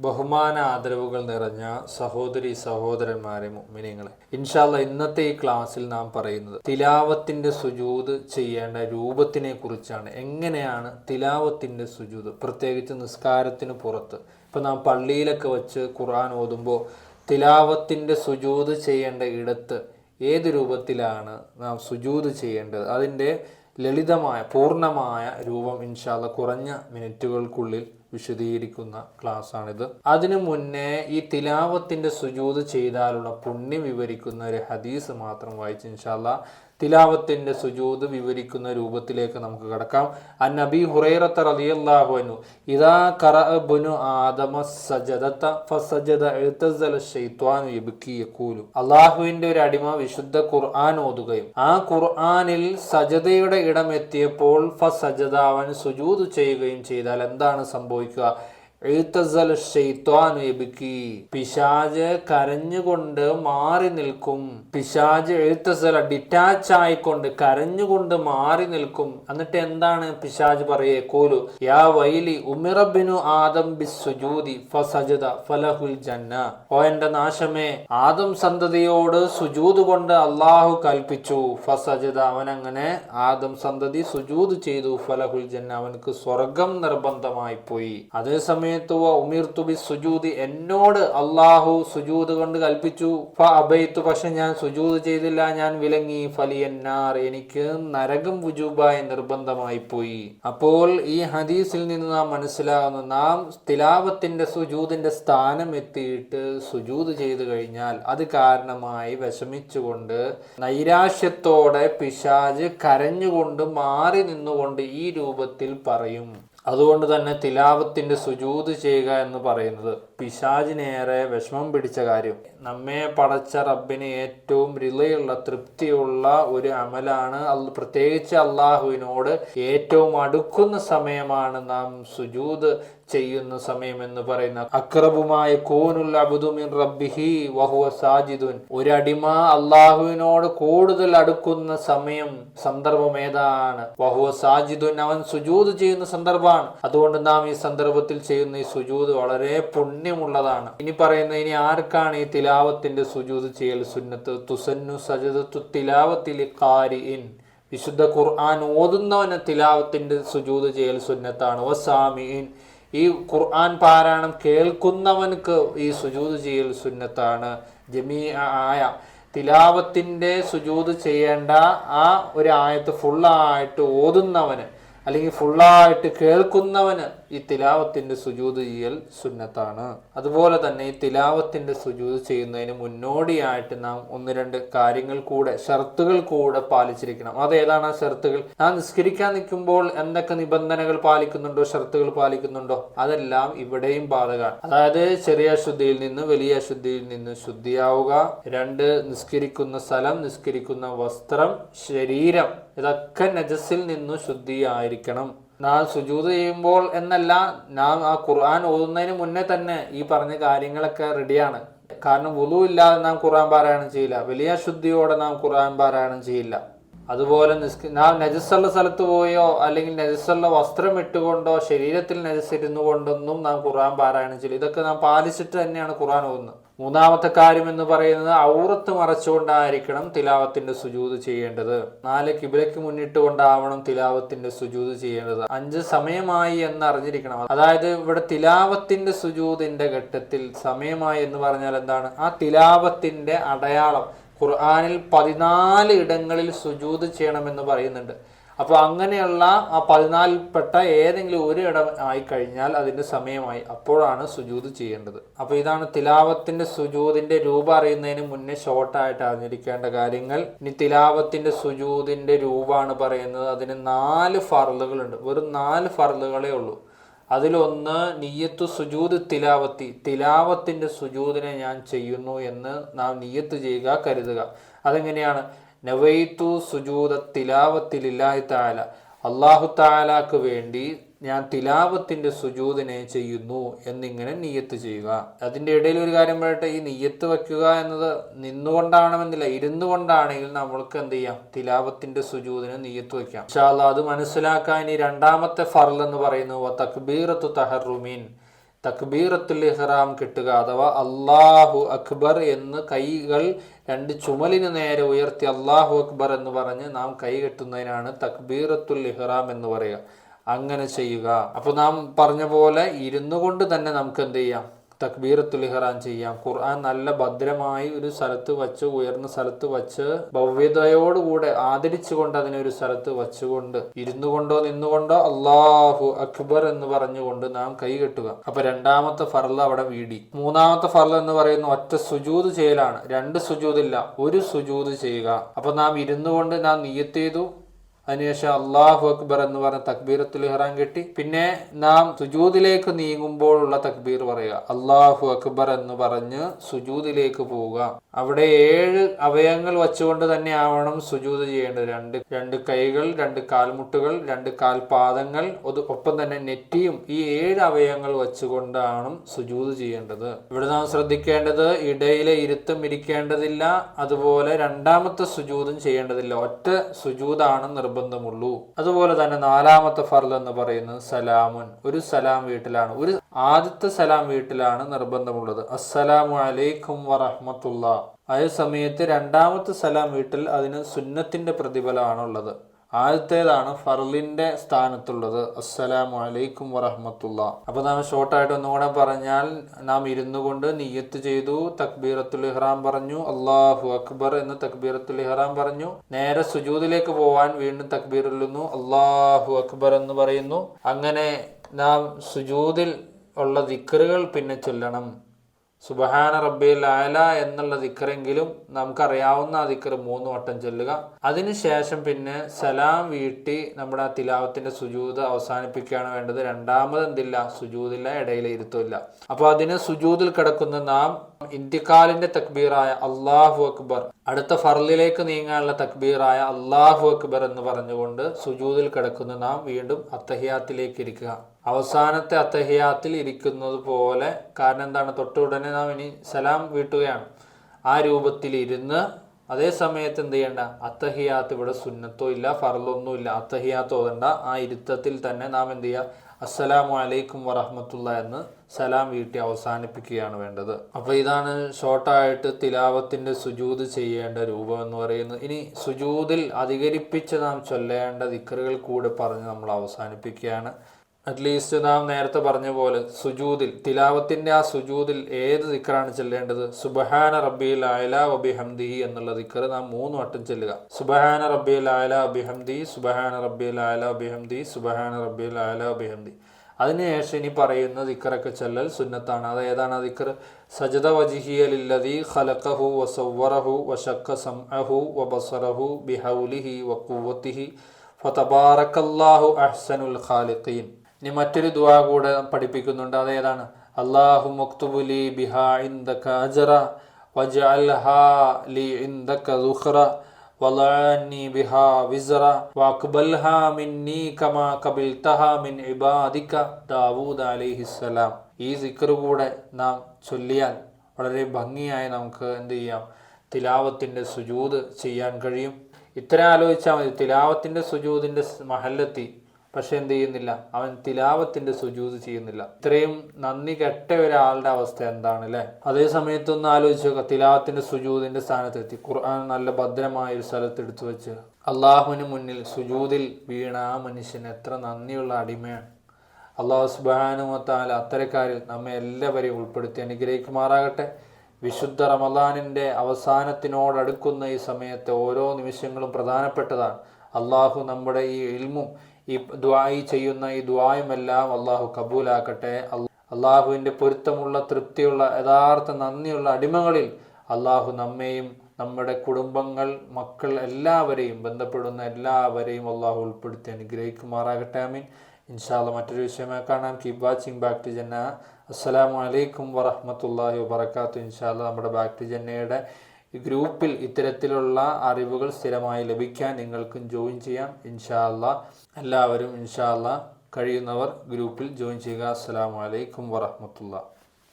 ബഹുമാന ആദരവുകൾ നിറഞ്ഞ സഹോദരി സഹോദരന്മാരെ മിനിങ്ങളെ ഇൻഷാല്ല ഇന്നത്തെ ഈ ക്ലാസ്സിൽ നാം പറയുന്നത് തിലാവത്തിന്റെ സുജൂത് ചെയ്യേണ്ട രൂപത്തിനെ കുറിച്ചാണ് എങ്ങനെയാണ് തിലാവത്തിന്റെ സുജൂത്? പ്രത്യേകിച്ച് നിസ്കാരത്തിന് പുറത്ത്. ഇപ്പൊ നാം പള്ളിയിലൊക്കെ വെച്ച് ഖുർആൻ ഓതുമ്പോൾ തിലാവത്തിന്റെ സുജൂത് ചെയ്യേണ്ട ഇടത്ത് ഏത് രൂപത്തിലാണ് നാം സുജൂത് ചെയ്യേണ്ടത്? അതിന്റെ ലളിതമായ പൂർണമായ രൂപം ഇൻഷാല്ല കുറഞ്ഞ മിനിറ്റുകൾക്കുള്ളിൽ വിശദീകരിക്കുന്ന ക്ലാസ്സാണിത്. അതിനു മുന്നേ ഈ തിലാവത്തിന്റെ സുജൂത് ചെയ്താലുള്ള പുണ്യം വിവരിക്കുന്ന ഒരു ഹദീസ് മാത്രം വായിച്ച് ഇൻഷാല്ല തിലാവത്തിന്റെ സുജൂത് വിവരിക്കുന്ന രൂപത്തിലേക്ക് നമുക്ക് കടക്കാം. അൻ നബി ഹുറൈറത്ത റളിയല്ലാഹു അൻഹു ഇദാ ഖറഅ ബുനു ആദമ സജദത ഫസജദ ശൈത്വാനു യബ്കി യഖൂലു. അള്ളാഹുവിന്റെ ഒരു അടിമ വിശുദ്ധ ഖുർആൻ ഓതുകയും ആ ഖുർആനിൽ സജദയുടെ ഇടം എത്തിയപ്പോൾ ഫസജദ അവൻ സുജൂത് ചെയ്യുകയും ചെയ്താൽ എന്താണ് സംഭവിക്കുക എഴുത്തസൽ എബിക്കി പിശാജ് കരഞ്ഞുകൊണ്ട് മാറി നിൽക്കും. പിശാജ് എഴുത്തസല ഡിറ്റാച്ച് ആയിക്കൊണ്ട് കരഞ്ഞുകൊണ്ട് മാറി നിൽക്കും. എന്നിട്ട് എന്താണ് പിശാജ് പറയേ? കോലു യാ വൈലി ഉമിറബിനു ആദം ബിസുജൂതി ഫസജത ഫലഹുൽ ജന്ന. ഓ എന്റെ നാശമേ ആദം സന്തതിയോട് സുജൂത് കൊണ്ട് അള്ളാഹു കൽപ്പിച്ചു. ഫസജത അവൻ അങ്ങനെ ആദം സന്തതി സുജൂത് ചെയ്തു. ഫലഹുൽ ജന്ന അവനക്ക് സ്വർഗം നിർബന്ധമായി പോയി. അതേസമയം സുജൂദി എന്നോട് അള്ളാഹു സുജൂദ് കൊണ്ട് കൽപ്പിച്ചു. ഫ അബൈത്തു പക്ഷെ ഞാൻ സുജൂദ് ചെയ്തില്ല. ഞാൻ വിലങ്ങി. ഫലിയന്നാർ. എനിക്ക് നരകം വുജൂബായി നിർബന്ധമായി പോയി. അപ്പോൾ ഈ ഹദീസിൽ നിന്ന് നാം മനസ്സിലാകുന്നു. നാം തിലാവത്തിന്റെ സുജൂദിന്റെ സ്ഥാനം എത്തിയിട്ട് സുജൂദ് ചെയ്തു കഴിഞ്ഞാൽ അത് കാരണമായി വിഷമിച്ചുകൊണ്ട് നൈരാശ്യത്തോടെ പിശാജ് കരഞ്ഞുകൊണ്ട് മാറി നിന്നുകൊണ്ട് ഈ രൂപത്തിൽ പറയും. അതുകൊണ്ട് തന്നെ തിലാവത്തിന്റെ സുജൂത് ചെയ്യുക എന്ന് പറയുന്നത് പിശാചിനേറെ വിഷമം പിടിച്ച കാര്യം. നമ്മെ പടച്ച റബ്ബിന് ഏറ്റവും റിലയുള്ള തൃപ്തിയുള്ള ഒരു അമലാണ് പ്രത്യേകിച്ച് അള്ളാഹുവിനോട് ഏറ്റവും അടുക്കുന്ന സമയമാണ് നാം സുജൂത് ചെയ്യുന്ന സമയം എന്ന് പറയുന്ന അക്രബുമായ കൂനുൽ അബുദുമിൻ റബ്ബിഹി വഹുവ സാജിദുൻ. ഒരടിമ അള്ളാഹുവിനോട് കൂടുതൽ അടുക്കുന്ന സമയം സന്ദർഭം ഏതാണ്? വഹുവ സാജിദുൻ അവൻ സുജൂത് ചെയ്യുന്ന സന്ദർഭമാണ്. അതുകൊണ്ട് നാം ഈ സന്ദർഭത്തിൽ ചെയ്യുന്ന ഈ സുജൂത് വളരെ പുണ്യമുള്ളതാണ്. ഇനി പറയുന്ന ഇനി ആർക്കാണ് ഈ തിലാവത്തിന്റെ സുജൂത് ചെയ്യൽ സുന്നത്ത്? തുസന്നു സജദത്തു തിലാവത്തിൽ കാരിഇൻ വിശുദ്ധ ഖുർആൻ ഓതുന്നവന് തിലാവത്തിന്റെ സുജൂത് ചെയ്യൽ സുന്നത്താണ്. വസാമിൻ ഈ ഖുർആൻ പാരായണം കേൾക്കുന്നവനക്ക് ഈ സുജൂത് ചെയ്യൽ സുന്നത്താണ്. ജമീ ആയ തിലാവത്തിന്റെ സുജൂത് ചെയ്യേണ്ട ആ ഒരു ആയത്ത് ഫുള്ളായിട്ട് ഓതുന്നവന് അല്ലെങ്കിൽ ഫുള്ളായിട്ട് കേൾക്കുന്നവന് ഈ തിലാവത്തിന്റെ സുജൂത് ചെയ്യൽ സുന്നത്താണ്. അതുപോലെ തന്നെ ഈ തിലാവത്തിന്റെ സുജൂത് ചെയ്യുന്നതിന് മുന്നോടിയായിട്ട് നാം ഒന്ന് രണ്ട് കാര്യങ്ങൾ കൂടെ ഷർത്തുകൾ കൂടെ പാലിച്ചിരിക്കണം. അതേതാണ് ആ ഷർത്തുകൾ? നാം നിസ്കരിക്കാൻ നിൽക്കുമ്പോൾ എന്തൊക്കെ നിബന്ധനകൾ പാലിക്കുന്നുണ്ടോ ഷർത്തുകൾ പാലിക്കുന്നുണ്ടോ? അതെല്ലാം ഇവിടെയും ബാധകമാണ് അതായത് ചെറിയ അശുദ്ധിയിൽ നിന്ന് വലിയ അശുദ്ധിയിൽ നിന്ന് ശുദ്ധിയാവുക. രണ്ട് നിസ്കരിക്കുന്ന സ്ഥലം നിസ്കരിക്കുന്ന വസ്ത്രം ശരീരം. ഇതൊക്കെ നജസിൽ നിന്നു ശുദ്ധിയായിരിക്കണം. നാം സുജൂത് ചെയ്യുമ്പോൾ എന്നല്ല നാം ആ ഖുർആൻ ഓതുന്നതിന് മുന്നേ തന്നെ ഈ പറഞ്ഞ കാര്യങ്ങളൊക്കെ റെഡിയാണ് കാരണം വുളു ഇല്ലാതെ നാം ഖുർആൻ പാരായണം ചെയ്യില്ല. വലിയ ശുദ്ധിയോടെ നാം ഖുർആൻ പാരായണം ചെയ്യില്ല. അതുപോലെ നാം നജസ്സുള്ള സ്ഥലത്ത് പോയോ അല്ലെങ്കിൽ നജസ്സുള്ള വസ്ത്രം ഇട്ടുകൊണ്ടോ ശരീരത്തിൽ നജസ്സിരുന്നു കൊണ്ടൊന്നും നാം ഖുർആൻ പാരായണം ചെയ്യില്ല. ഇതൊക്കെ നാം പാലിച്ചിട്ട് തന്നെയാണ് ഖുർആൻ ഓതുന്നത്. മൂന്നാമത്തെ കാര്യം എന്ന് പറയുന്നത് ഔറത്ത് മറച്ചുകൊണ്ടായിരിക്കണം തിലാവത്തിന്റെ സുജൂത് ചെയ്യേണ്ടത്. നാല് കിബിലയ്ക്ക് മുന്നിട്ട് കൊണ്ടാവണം തിലാവത്തിന്റെ സുജൂത് ചെയ്യേണ്ടത്. അഞ്ച് സമയമായി എന്ന് അറിഞ്ഞിരിക്കണം അതായത് ഇവിടെ തിലാവത്തിന്റെ സുജൂതിന്റെ ഘട്ടത്തിൽ സമയമായി എന്ന് പറഞ്ഞാൽ എന്താണ്? ആ തിലാവത്തിന്റെ അടയാളം ഖുർആാനിൽ പതിനാല് ഇടങ്ങളിൽ സുജൂത് ചെയ്യണമെന്ന് പറയുന്നുണ്ട്. അപ്പോൾ അങ്ങനെയുള്ള ആ പതിനാലിൽപ്പെട്ട ഏതെങ്കിലും ഒരു ഇടം ആയി കഴിഞ്ഞാൽ അതിന്റെ സമയമായി. അപ്പോഴാണ് സുജൂത് ചെയ്യേണ്ടത്. അപ്പോൾ ഇതാണ് തിലാവത്തിന്റെ സുജൂതിന്റെ രൂപം അറിയുന്നതിന് മുന്നേ ഷോർട്ടായിട്ട് അറിഞ്ഞിരിക്കേണ്ട കാര്യങ്ങൾ. ഇനി തിലാവത്തിന്റെ സുജൂതിന്റെ രൂപമാണ് പറയുന്നത്. അതിന് നാല് ഫറലുകളുണ്ട് വെറും നാല് ഫറലുകളേ ഉള്ളൂ. അതിലൊന്ന് നീയത്തു സുജൂത് തിലാവത്തി തിലാവത്തിന്റെ സുജൂതിനെ ഞാൻ ചെയ്യുന്നു എന്ന് നാം നീയത്ത് ചെയ്യുക കരുതുക അതെങ്ങനെയാണ്? നവൈത്തു സുജൂദ തിലാവത്തിലില്ലാഹി താല അള്ളാഹു താലാക്ക് വേണ്ടി ഞാൻ തിലാവത്തിന്റെ സുജൂദിനെ ചെയ്യുന്നു എന്നിങ്ങനെ നീയത്ത് ചെയ്യുക. അതിന്റെ ഇടയിൽ ഒരു കാര്യം പറയട്ടെ ഈ നീയത്ത് വയ്ക്കുക എന്നത് നിന്നുകൊണ്ടാണെന്നില്ല ഇരുന്നു കൊണ്ടാണെങ്കിൽ നമ്മൾക്ക് എന്ത് ചെയ്യാം? തിലാവത്തിന്റെ സുജൂദിനെ നീയത്ത് വയ്ക്കാം. പക്ഷേ അത് മനസ്സിലാക്കാൻ ഈ രണ്ടാമത്തെ ഫർൽ എന്ന് പറയുന്നു തക്ബീറത്തു തഹറുമീൻ തക്ബീറത്തുൽ ഇഹ്റാം കിട്ടുക അഥവാ അള്ളാഹു അക്ബർ എന്ന് കൈകൾ രണ്ട് ചുമലിന് നേരെ ഉയർത്തി അള്ളാഹു അക്ബർ എന്ന് പറഞ്ഞ് നാം കൈ കെട്ടുന്നതിനാണ് തക്ബീറത്തുൽ ഇഹ്റാം എന്ന് പറയുക. അങ്ങനെ ചെയ്യുക. അപ്പോൾ നാം പറഞ്ഞ പോലെ ഇരുന്നു കൊണ്ട് തന്നെ നമുക്ക് എന്ത് ചെയ്യാം? തക്ബീറത്തുൽ ഇഹ്റാം ചെയ്യാം. ഖുർആൻ നല്ല ഭദ്രമായി ഒരു സ്ഥലത്ത് വച്ച് ഉയർന്ന സ്ഥലത്ത് വച്ച് ഭവ്യതയോടുകൂടെ ആദരിച്ചുകൊണ്ട് അതിനെ ഒരു സ്ഥലത്ത് വച്ചുകൊണ്ട് ഇരുന്നു കൊണ്ടോ നിന്നുകൊണ്ടോ അള്ളാഹു അക്ബർ എന്ന് പറഞ്ഞുകൊണ്ട് നാം കൈ കെട്ടുക. അപ്പൊ രണ്ടാമത്തെ ഫർൾ അവിടെ വീടി. മൂന്നാമത്തെ ഫർൾ എന്ന് പറയുന്ന ഒറ്റ സുജൂത് ചെയ്യലാണ്. രണ്ട് സുജൂതില്ല ഒരു സുജൂത് ചെയ്യുക. അപ്പൊ നാം ഇരുന്നു കൊണ്ട് നാം നീയത്തേതു അതിനുശേഷം അള്ളാഹു അക്ബർ എന്ന് പറഞ്ഞ തക്ബീറത്തുൽ ഇഹ്റാൻ കെട്ടി. പിന്നെ നാം സുജൂദിലേക്ക് നീങ്ങുമ്പോഴുള്ള തക്ബീർ പറയുക. അള്ളാഹു അക്ബർ എന്ന് പറഞ്ഞ് സുജൂദിലേക്ക് പോവുക. അവിടെ ഏഴ് അവയങ്ങൾ വച്ചുകൊണ്ട് തന്നെ ആവണം സുജൂത് ചെയ്യേണ്ടത്. രണ്ട് രണ്ട് കൈകൾ രണ്ട് കാൽമുട്ടുകൾ രണ്ട് കാൽപാദങ്ങൾ ഒപ്പം തന്നെ നെറ്റിയും ഈ ഏഴ് അവയങ്ങൾ വച്ചുകൊണ്ടാണ് സുജൂത് ചെയ്യേണ്ടത്. ഇവിടെ നാം ശ്രദ്ധിക്കേണ്ടത് ഇടയിലെ ഇരുത്തം ഇരിക്കേണ്ടതില്ല. അതുപോലെ രണ്ടാമത്തെ സുജൂതും ചെയ്യേണ്ടതില്ല. ഒറ്റ സുജൂതാണ് നിർബന്ധമുള്ളൂ. അതുപോലെ തന്നെ നാലാമത്തെ ഫർൽ എന്ന് പറയുന്നത് സലാമുൻ. ഒരു സലാം വീട്ടിലാണ്. ഒരു ആദ്യത്തെ സലാം വീട്ടിലാണ് നിർബന്ധമുള്ളത്. അസ്സലാമു അലൈക്കും വറഹ്മത്തുള്ള. അതേ സമയത്ത് രണ്ടാമത്തെ സലാം വീട്ടിൽ അതിന് സുന്നത്തിന്റെ പ്രതിഫലമാണുള്ളത്. ആദ്യത്തേതാണ് ഫർലിന്റെ സ്ഥാനത്തുള്ളത്. അസ്സലാമു അലൈക്കും വറഹമത്തുള്ള. അപ്പൊ നാം ഷോർട്ടായിട്ട് ഒന്നുകൂടെ പറഞ്ഞാൽ നാം ഇരുന്നു കൊണ്ട് നീയത്ത് ചെയ്തു. തക്ബീറത്തുൽ ഇഹ്റാം പറഞ്ഞു. അള്ളാഹു അക്ബർ എന്ന് തക്ബീറത്തുൽ ഇഹ്റാം പറഞ്ഞു. നേരെ സുജൂദിലേക്ക് പോവാൻ വീണ്ടും തക്ബീറിലുന്നു അള്ളാഹു അക്ബർ എന്ന് പറയുന്നു. അങ്ങനെ നാം സുജൂദിൽ ഉള്ള ദിക്കറുകൾ പിന്നെ ചൊല്ലണം. സുബഹാന റബ്ബിൽ ആല എന്നുള്ള ദിക്കറെങ്കിലും നമുക്കറിയാവുന്ന ആ ദിക്കർ മൂന്ന് വട്ടം ചൊല്ലുക. അതിനുശേഷം പിന്നെ സലാം വീട്ടി നമ്മുടെ ആ തിലാവത്തിന്റെ സുജൂത് അവസാനിപ്പിക്കുകയാണ് വേണ്ടത്. രണ്ടാമത് എന്തില്ല? സുജൂതില്ല ഇടയിലെ ഇരുത്തില്ല അപ്പോൾ അതിന് സുജൂതിൽ കിടക്കുന്ന നാം ഇന്ത്യക്കാലിന്റെ തക്ബീറായ അള്ളാഹു അക്ബർ അടുത്ത ഫർലിലേക്ക് നീങ്ങാനുള്ള തക്ബീറായ അള്ളാഹു അക്ബർ എന്ന് പറഞ്ഞുകൊണ്ട് സുജൂതിൽ കിടക്കുന്ന നാം വീണ്ടും അത്തഹിയാത്തിലേക്ക് ഇരിക്കുക. അവസാനത്തെ അത്തഹിയാത്തിൽ ഇരിക്കുന്നത് പോലെ കാരണം എന്താണ്? തൊട്ടുടനെ നാം ഇനി സലാം വീട്ടുകയാണ്. ആ രൂപത്തിൽ ഇരുന്ന് അതേ സമയത്ത് എന്ത് ചെയ്യണ്ട? അത്തഹിയാത്ത് ഇവിടെ സുന്നത്തോ ഇല്ല ഫറലൊന്നും ഇല്ല. അത്തഹിയാത്ത് ഓതണ്ട. ആ ഇരുത്തത്തിൽ തന്നെ നാം എന്ത് ചെയ്യുക അസ്സലാമു അലൈക്കും വറഹമത്തുള്ള എന്ന് സലാം വീട്ടി അവസാനിപ്പിക്കുകയാണ് വേണ്ടത്. അപ്പോൾ ഇതാണ് ഷോർട്ടായിട്ട് തിലാവത്തിന്റെ സുജൂത് ചെയ്യേണ്ട രൂപം എന്ന് പറയുന്നത്. ഇനി സുജൂതിൽ അധികരിപ്പിച്ച് നാം ചൊല്ലേണ്ട ദിക്കറുകൾ കൂടെ പറഞ്ഞ് നമ്മൾ അവസാനിപ്പിക്കുകയാണ്. അറ്റ്ലീസ്റ്റ് നാം നേരത്തെ പറഞ്ഞ പോലെ സുജൂതിൽ തിലാവത്തിന്റെ ആ സുജൂതിൽ ഏത് ദിക്കറാണ് ചെല്ലേണ്ടത്? സുബഹാന റബ്ബിയിൽ ആയല അബിഹംദി എന്നുള്ള ദിക്കർ നാം മൂന്ന് വട്ടം ചെല്ലുക. സുബഹാന റബ്ബിയിൽ ആയല അബിഹംദി സുബഹാന റബ്ബിയിൽ ആയല അബിഹംദി സുബഹാന റബ്ബിയിൽ ആയല അബിഹംദി അതിനുശേഷം ഇനി പറയുന്ന ദിക്കറൊക്കെ ചെല്ലൽ സുന്നത്താണ്. അത് ഏതാണ് ആ ദിക്കർ സജദ വജിഹിയലില്ലതി ഖലഖഹു വസവ്വറഹു വശക്ക സംഅഹു വബസറഹു ബിഹൗലിഹി വഖുവത്തിഹി ഫതബാറക്കല്ലാഹു അഹ്സനുൽ ഖാലിഖീൻ. ഇനി മറ്റൊരു ദുവാ കൂടെ പഠിപ്പിക്കുന്നുണ്ട്. അതേതാണ് അള്ളാഹു ഈ സിക്ർ കൂടെ നാം ചൊല്ലിയാൽ വളരെ ഭംഗിയായി നമുക്ക് എന്ത് ചെയ്യാം? തിലാവത്തിന്റെ സുജൂത് ചെയ്യാൻ കഴിയും. ഇത്ര ആലോചിച്ചാൽ മതി. തിലാവത്തിന്റെ സുജൂതിന്റെ മഹല്ലെത്തി പക്ഷെ എന്ത് ചെയ്യുന്നില്ല. അവൻ തിലാവത്തിന്റെ സുജൂത് ചെയ്യുന്നില്ല. ഇത്രയും നന്ദി കെട്ട ഒരാളുടെ അവസ്ഥ എന്താണ് അല്ലെ അതേ സമയത്ത് ഒന്ന് ആലോചിച്ച് നോക്കുക തിലാവത്തിന്റെ സുജൂതിന്റെ സ്ഥാനത്തെത്തി. ഖുർആൻ നല്ല ഭദ്രമായ ഒരു സ്ഥലത്ത് എടുത്തു വെച്ച്. അള്ളാഹുവിന് മുന്നിൽ സുജൂതിൽ വീണ ആ മനുഷ്യൻ എത്ര നന്ദിയുള്ള അടിമയാണ്. അള്ളാഹു സുബാനുമത്താൽ അത്തരക്കാരിൽ നമ്മെ എല്ലാവരെയും ഉൾപ്പെടുത്തി അനുഗ്രഹിക്കുമാറാകട്ടെ. വിശുദ്ധ റമദാനിന്റെ അവസാനത്തിനോടടുക്കുന്ന ഈ സമയത്തെ ഓരോ നിമിഷങ്ങളും പ്രധാനപ്പെട്ടതാണ്. അള്ളാഹു നമ്മുടെ ഈ ഇൽമും ഈ ദ്വായി ചെയ്യുന്ന ഈ ദ്വായുമെല്ലാം അള്ളാഹു കബൂലാക്കട്ടെ. അള്ളാഹുവിന്റെ പൊരുത്തമുള്ള തൃപ്തിയുള്ള യഥാർത്ഥ നന്ദിയുള്ള അടിമകളിൽ അള്ളാഹു നമ്മെയും നമ്മുടെ കുടുംബങ്ങൾ മക്കൾ എല്ലാവരെയും ബന്ധപ്പെടുന്ന എല്ലാവരെയും അള്ളാഹു ഉൾപ്പെടുത്തി അനുഗ്രഹിക്കുമാറാകട്ടെ. അമീൻ ഇൻഷാല്ല മറ്റൊരു വിഷയമായി കാണാം. കീപ് വാച്ചിങ് ബാക്ക് ടു ജന്ന അസ്സലാമു അലൈക്കും വറഹമത്തല്ലാഹി വബർക്കാത്തു ഇൻഷാല്ല നമ്മുടെ ബാക്ക് ടു ജന്നയുടെ ഗ്രൂപ്പിൽ ഇത്തരത്തിലുള്ള അറിവുകൾ സ്ഥിരമായി ലഭിക്കാൻ നിങ്ങൾക്കും ജോയിൻ ചെയ്യാം. ഇൻഷാല്ല എല്ലാവരും ഇൻഷാല്ല കഴിയുന്നവർ ഗ്രൂപ്പിൽ ജോയിൻ ചെയ്യുക. അസ്സാം വലൈക്കും വറഹമത്തുള്ള